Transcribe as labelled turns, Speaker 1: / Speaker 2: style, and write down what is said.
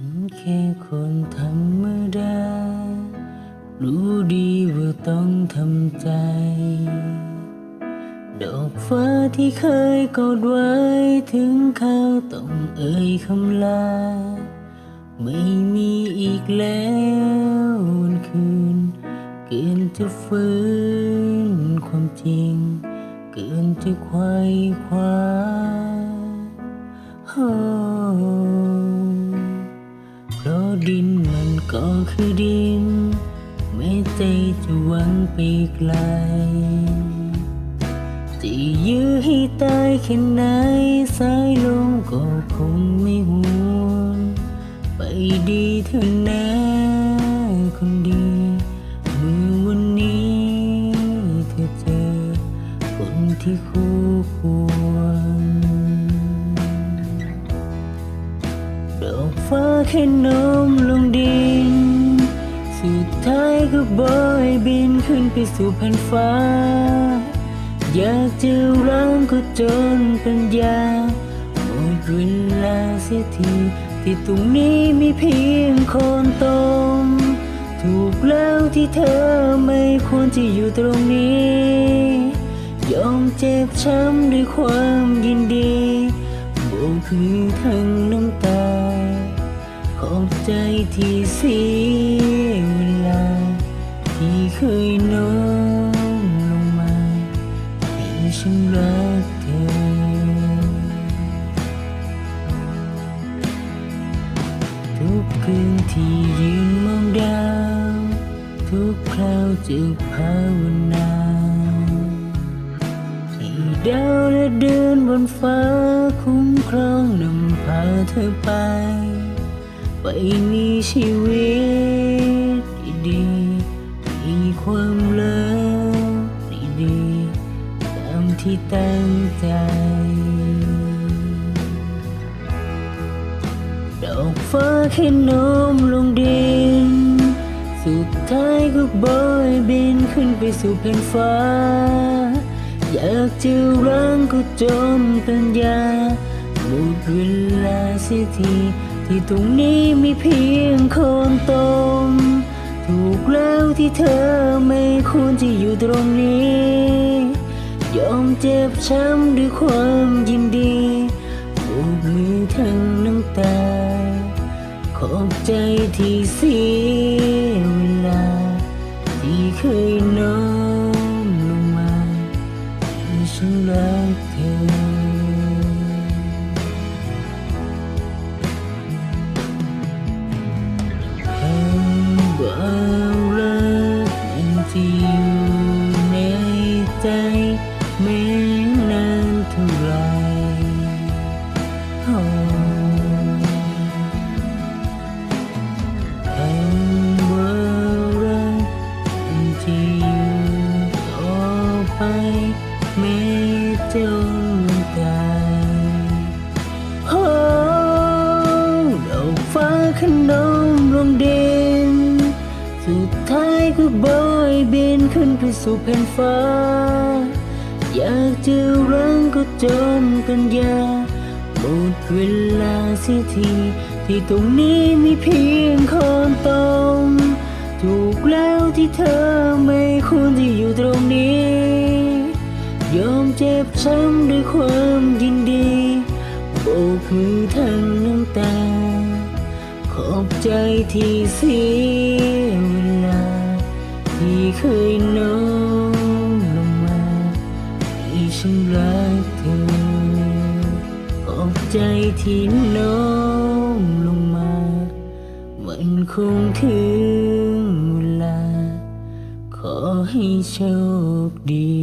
Speaker 1: ฉันแค่คนธรรมดา รู้ดีว่าต้องทำใจ ดอกฟ้าที่เคยกอดไว้ถึงเขาต้องเอ่ยคำลา ไม่มีอีกแล้ววันคืน เกินจะฟื้นความจริง เกินจะไขว้คว้าโอ้เพราะ ดินมันก็คือดิน ไม่ใจจะหวังไปไกลจะยื้อให้ตายแค่ไหนสายลมก็คงไม่หวน ไปดีเถอะนะคนดี อกฟ้าแค่น้มลงดิน สุดท้ายก็บอยบินขึ้นไปสู่แผ่นฟ้า อยากจะร้องก็จนปัญญาหมดเวลาเสียทีที่ตรงนี้มีเพียงคนตรงถูกแล้วที่เธอไม่ควรจะอยู่ตรงนี้ ยอมเจ็บช้ำด้วยความยินดีโบกคือทั้งน้ำตา ขอบใจที่เสียเวลา ที่เคยโน้มลงมาให้ฉันรักเธอ ทุกคืนที่ยืนมองดาว ทุกคราวจะภาวนาให้ดาวและเดินบนฟ้าคุ้มครองนำพาเธอไป มีชีวิตดีมีความรักดีตามที่ตั้งใจ ดอกฟ้าแค่โน้มลงดิน สุดท้ายก็บอยบินขึ้นไปสู่แผ่นฟ้า อยากจะร้งก็จนปัญญาหมดเวลาเสียที ที่ตรงนี้มีเพียงคนตรงถูกแล้วที่เธอไม่ควรจะอยู่ตรงนี้ ยอมเจ็บช้ำด้วยความยินดีโบกมือทั้งน้ำตา ขอบใจที่เสียเวลา ที่เคยน้อมลงมาให้ฉันรักเธอ ขนมลงดิน สุดท้ายก็บอยบินขึ้นไปสู่แผ่นฟ้า อยากจะร้องก็จนปัญญา ดเวลาเสียทีที่ตรงนี้มีเพียงคนตรงถูกแล้วที่เธอไม่ควรจะอยู่ตรงนี้ ยอมเจ็บช้ำด้วยความยินดีโบกมือทั้งน้ำตา ขอบใจที่เสียเวลาที่เคยโน้ ใจที่โน้มลงมา มันคงถึงเวลา ขอให้โชคดี